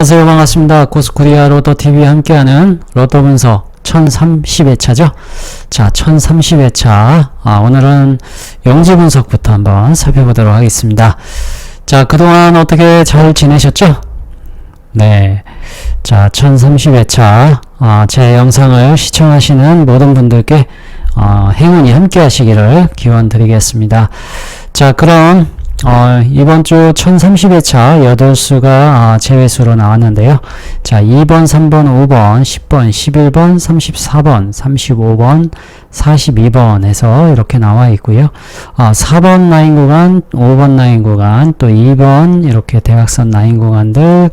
안녕하세요. 반갑습니다. 고스코리아 로또TV 함께하는 로또 분석 1030회차죠. 자, 1030회차. 아, 오늘은 영지 분석부터 한번 살펴보도록 하겠습니다. 자, 그동안 어떻게 잘 지내셨죠? 네. 자, 1030회차. 아, 제 영상을 시청하시는 모든 분들께 어, 행운이 함께 하시기를 기원 드리겠습니다. 자, 그럼 어, 이번 주 1030회차 8수가 아, 제외수로 나왔는데요. 자, 2번, 3번, 5번, 10번, 11번, 34번, 35번, 42번에서 이렇게 나와 있고요. 아, 4번 라인 구간, 5번 라인 구간, 또 2번 이렇게 대각선 라인 구간들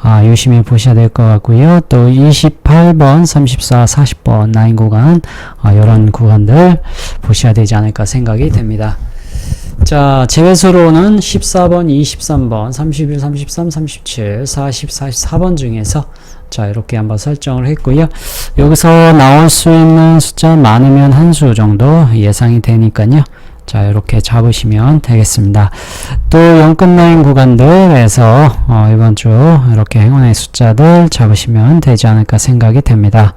아, 유심히 보셔야 될 것 같고요. 또 28번, 34, 40번 라인 구간 아, 이런 구간들 보셔야 되지 않을까 생각이 됩니다. 자, 제외수로는 14번, 23번, 31, 33, 37, 40, 44번 중에서 자, 이렇게 한번 설정을 했고요. 여기서 나올 수 있는 숫자 많으면 한 수 정도 예상이 되니까요. 자, 이렇게 잡으시면 되겠습니다. 또 연끝 라인 구간들에서 어, 이번 주 이렇게 행운의 숫자들 잡으시면 되지 않을까 생각이 됩니다.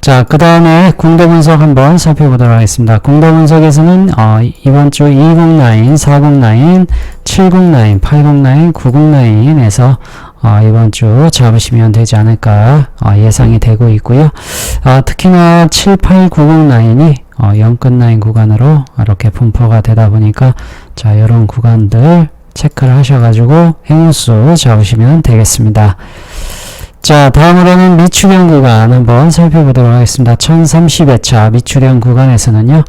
자, 그 다음에 공도 분석 한번 살펴보도록 하겠습니다. 공도 분석에서는 어, 이번 주 20라인, 40라인, 70라인, 80라인, 90라인에서 어, 이번 주 잡으시면 되지 않을까 어, 예상이 되고 있고요. 어, 특히나 7, 8, 90 라인이 어, 연끝 라인 구간으로 이렇게 분포가 되다 보니까 자, 이런 구간들 체크를 하셔가지고 행운수 잡으시면 되겠습니다. 자, 다음으로는 미추령 구간 한번 살펴보도록 하겠습니다. 1030회차 미추령 구간에서는요.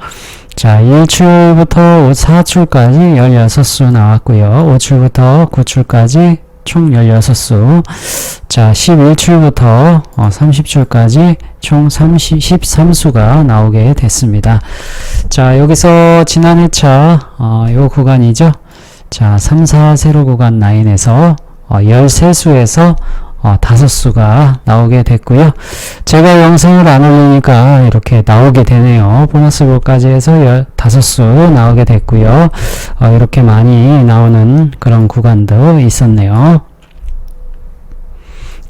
자, 1출부터 4출까지 16수 나왔고요. 5출부터 9출까지 총 16수. 자, 11출부터 30출까지 총 30, 13수가 나오게 됐습니다. 자, 여기서 지난 회차, 어, 요 구간이죠. 자, 3, 4, 세로 구간 라인에서 어, 13수에서 어, 다섯 수가 나오게 됐고요. 제가 영상을 안 올리니까 이렇게 나오게 되네요. 보너스 볼까지 해서 열, 다섯 수 나오게 됐고요. 어, 이렇게 많이 나오는 그런 구간도 있었네요.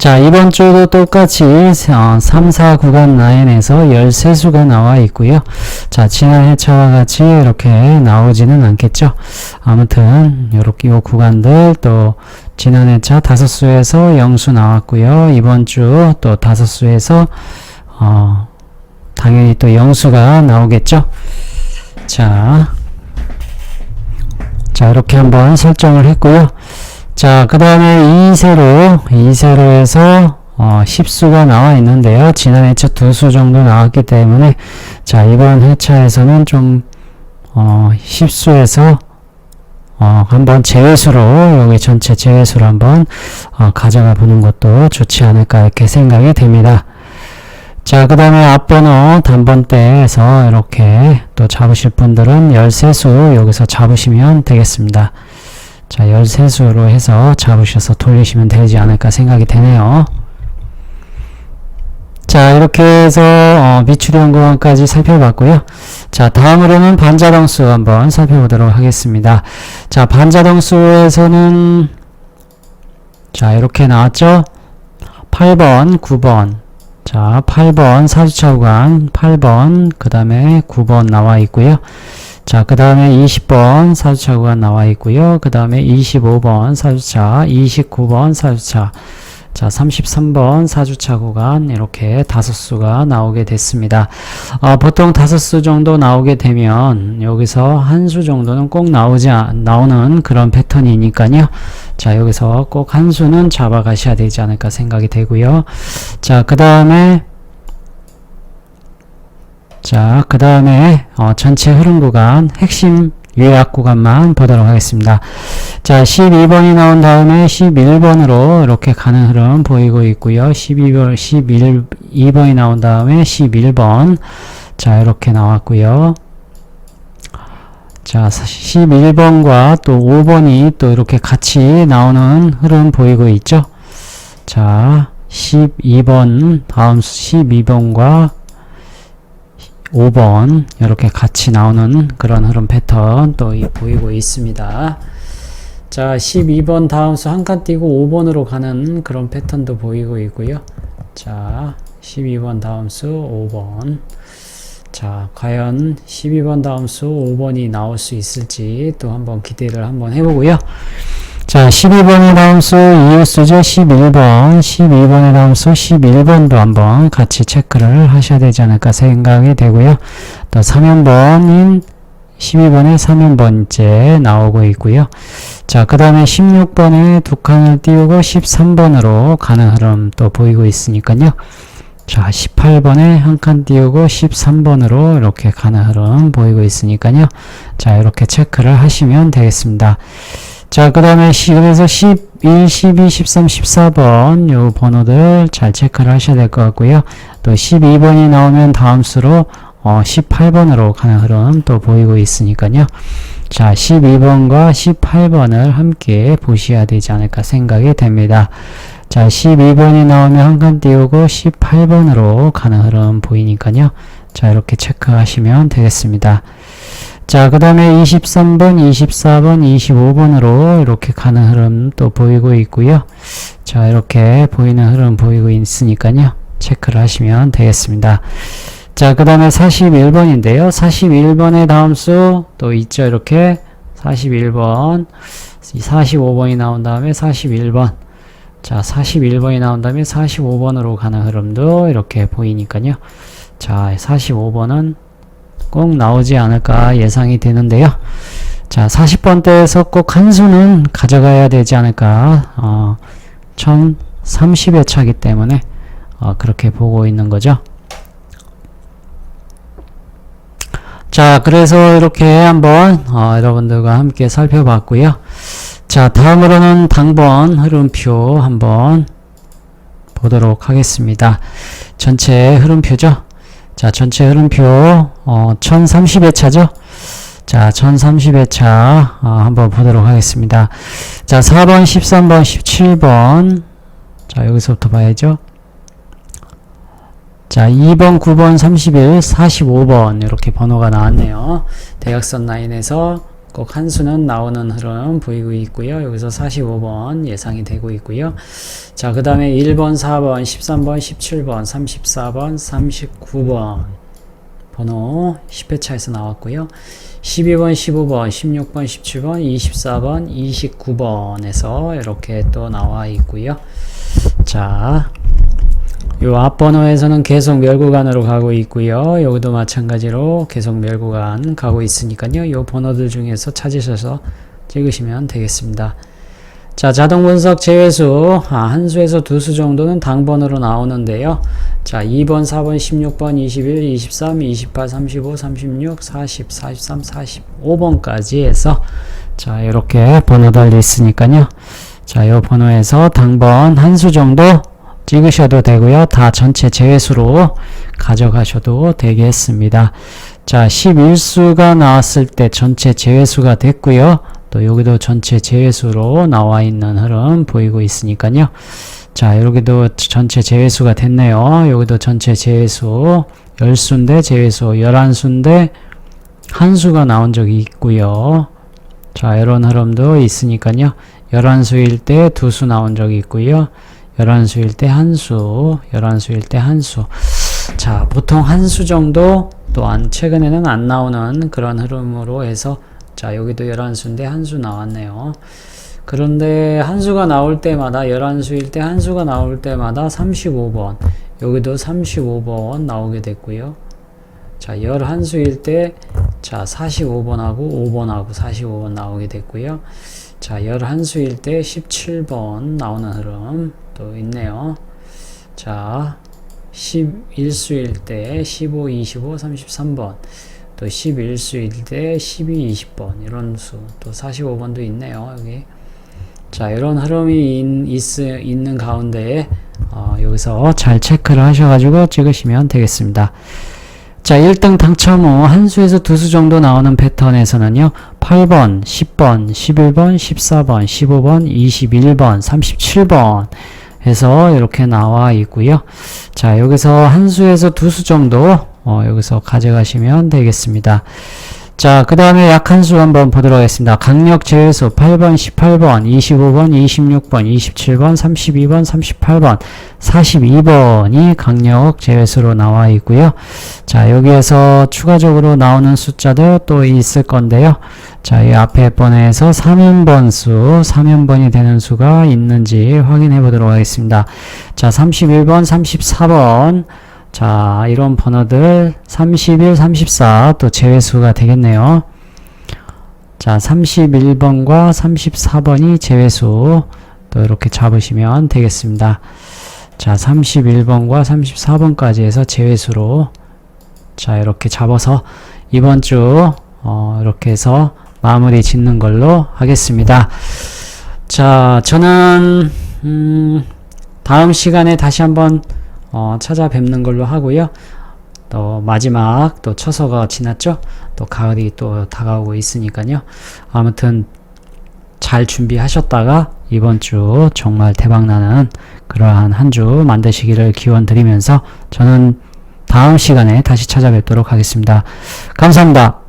자, 이번 주도 똑같이 어, 3, 4 구간 라인에서 13수가 나와 있고요. 자, 지난 회차와 같이 이렇게 나오지는 않겠죠. 아무튼 이렇게 요 구간들 또 지난 회차 5수에서 0수 나왔고요. 이번 주또 5수에서 어, 당연히 또 0수가 나오겠죠. 자, 자 이렇게 한번 설정을 했고요. 자, 그 다음에 2세로, 2세로에서 어, 10수가 나와 있는데요. 지난 회차 2수 정도 나왔기 때문에, 자, 이번 회차에서는 좀, 어, 10수에서, 어, 한번 제외수로, 여기 전체 제외수로 한번, 어, 가져가 보는 것도 좋지 않을까, 이렇게 생각이 됩니다. 자, 그 다음에 앞번호 단번대에서 이렇게 또 잡으실 분들은 13수 여기서 잡으시면 되겠습니다. 자, 13수로 해서 잡으셔서 돌리시면 되지 않을까 생각이 되네요. 자, 이렇게 해서 어, 미추령 구간까지 살펴봤고요. 자, 다음으로는 반자동수 한번 살펴보도록 하겠습니다. 자, 반자동수에서는 자, 이렇게 나왔죠? 8번, 9번. 자, 8번 사주차 구간, 8번, 그 다음에 9번 나와 있고요. 자, 그 다음에 20번 사주차 구간 나와 있고요. 그 다음에 25번 사주차, 29번 사주차, 자, 33번 사주차 구간 이렇게 다섯 수가 나오게 됐습니다. 어, 보통 다섯 수 정도 나오게 되면 여기서 한 수 정도는 꼭 나오지 않, 나오는 그런 패턴이니까요. 자, 여기서 꼭 한 수는 잡아 가셔야 되지 않을까 생각이 되고요. 자, 그 다음에 자, 그 다음에 어, 전체 흐름 구간 핵심 요약 구간만 보도록 하겠습니다. 자, 12번이 나온 다음에 11번으로 이렇게 가는 흐름 보이고 있고요. 12번, 11, 2번이 나온 다음에 11번. 자, 이렇게 나왔고요. 자, 11번과 또 5번이 또 이렇게 같이 나오는 흐름 보이고 있죠. 자, 12번, 다음 12번과 5번 이렇게 같이 나오는 그런 흐름 패턴 또 이- 보이고 있습니다. 자, 12번 다음 수 한 칸 띄고 5번으로 가는 그런 패턴도 보이고 있고요. 자, 12번 다음 수 5번. 자, 과연 12번 다음 수 5번이 나올 수 있을지 또 한번 기대를 한번 해보고요. 자, 12번의 다음 수 이웃수죠. 11번. 12번의 다음 수 11번도 한번 같이 체크를 하셔야 되지 않을까 생각이 되고요. 또 3연번인 12번에 3연번째 나오고 있고요. 자, 그 다음에 16번에 두 칸을 띄우고 13번으로 가는 흐름 또 보이고 있으니까요. 자, 18번에 한 칸 띄우고 13번으로 이렇게 가는 흐름 보이고 있으니까요. 자, 이렇게 체크를 하시면 되겠습니다. 자, 그 다음에 그래서 11, 12, 13, 14번 요 번호들 잘 체크를 하셔야 될 것 같고요. 또 12번이 나오면 다음 수로 어, 18번으로 가는 흐름 또 보이고 있으니까요. 자, 12번과 18번을 함께 보셔야 되지 않을까 생각이 됩니다. 자, 12번이 나오면 한 칸 띄우고 18번으로 가는 흐름 보이니까요. 자, 이렇게 체크하시면 되겠습니다. 자, 그 다음에 23번, 24번, 25번으로 이렇게 가는 흐름 또 보이고 있고요. 자, 이렇게 보이는 흐름 보이고 있으니까요. 체크를 하시면 되겠습니다. 자, 그 다음에 41번인데요. 41번의 다음 수 또 있죠. 이렇게 41번, 45번이 나온 다음에 41번. 자, 41번이 나온 다음에 45번으로 가는 흐름도 이렇게 보이니까요. 자, 45번은 꼭 나오지 않을까 예상이 되는데요. 자, 40번대에서 꼭 한 수는 가져가야 되지 않을까. 어, 1030의 차기 때문에 어, 그렇게 보고 있는 거죠. 자, 그래서 이렇게 한번 어, 여러분들과 함께 살펴봤고요. 자, 다음으로는 당번 흐름표 한번 보도록 하겠습니다. 전체 흐름표죠. 자, 전체 흐름표 어, 1030회 차죠. 자, 1030회 차 어, 한번 보도록 하겠습니다. 자, 4번, 13번, 17번. 자, 여기서부터 봐야죠. 자, 2번, 9번, 31, 45번 이렇게 번호가 나왔네요. 대각선 라인에서 꼭 한 수는 나오는 흐름 보이고 있고요. 여기서 45번 예상이 되고 있고요. 자, 그 다음에 1번, 4번, 13번, 17번, 34번, 39번 번호 10회차에서 나왔고요. 12번, 15번, 16번, 17번, 24번, 29번에서 이렇게 또 나와 있고요. 자, 요 앞번호에서는 계속 멸구간으로 가고 있고요. 여기도 마찬가지로 계속 멸구간 가고 있으니까요. 요 번호들 중에서 찾으셔서 찍으시면 되겠습니다. 자, 자동 분석 제외수, 아, 한 수에서 두 수 정도는 당번으로 나오는데요. 자, 2번, 4번, 16번, 21, 23, 28, 35, 36, 40, 43, 45번까지 해서 자, 이렇게 번호들이 있으니까요. 자, 요 번호에서 당번 한 수 정도 찍으셔도 되고요. 다 전체 제외수로 가져가셔도 되겠습니다. 자, 11수가 나왔을 때 전체 제외수가 됐고요. 또 여기도 전체 제외수로 나와 있는 흐름 보이고 있으니까요. 자, 여기도 전체 제외수가 됐네요. 여기도 전체 제외수 10수인데 제외수 11수인데 한 수가 나온 적이 있고요. 자, 이런 흐름도 있으니까요. 11수일 때 두 수 나온 적이 있고요. 11수일 때 한 수, 11수일 때 한 수. 자, 보통 한 수 정도 또 안, 최근에는 안 나오는 그런 흐름으로 해서 자, 여기도 11수인데 한 수 나왔네요. 그런데 한 수가 나올 때마다 11수일 때 한 수가 나올 때마다 35번, 여기도 35번 나오게 됐고요. 자, 11수일 때 자, 45번하고 5번하고 45번 나오게 됐고요. 자, 11수일 때 17번 나오는 흐름 또 있네요. 자, 11수일 때 15, 25, 33번, 또 11수일 때 12, 20번 이런 수, 또 45번도 있네요. 여기. 자, 이런 흐름이 있, 있, 있는 가운데 어, 여기서 잘 체크를 하셔가지고 찍으시면 되겠습니다. 자, 1등 당첨 후 한 수에서 두 수 정도 나오는 패턴에서는요, 8번, 10번, 11번, 14번, 15번, 21번, 37번 해서 이렇게 나와 있고요. 자, 여기서 한 수에서 두 수 정도 어, 여기서 가져가시면 되겠습니다. 자, 그 다음에 약한 수 한번 보도록 하겠습니다. 강력 제외수 8번, 18번, 25번, 26번, 27번, 32번, 38번, 42번이 강력 제외수로 나와 있고요. 자, 여기에서 추가적으로 나오는 숫자도 또 있을 건데요. 자, 이 앞에 번에서 3연번 수, 3연번이 되는 수가 있는지 확인해 보도록 하겠습니다. 자, 31번, 34번, 자, 이런 번호들 31, 34 또 제외수가 되겠네요. 자, 31번과 34번이 제외수 또 이렇게 잡으시면 되겠습니다. 자, 31번과 34번까지 해서 제외수로 자, 이렇게 잡아서 이번 주 어, 이렇게 해서 마무리 짓는 걸로 하겠습니다. 자, 저는 음, 다음 시간에 다시 한번 어, 찾아뵙는 걸로 하고요. 또 마지막 또 처서가 지났죠. 또 가을이 또 다가오고 있으니까요. 아무튼 잘 준비하셨다가 이번 주 정말 대박나는 그러한 한 주 만드시기를 기원 드리면서 저는 다음 시간에 다시 찾아뵙도록 하겠습니다. 감사합니다.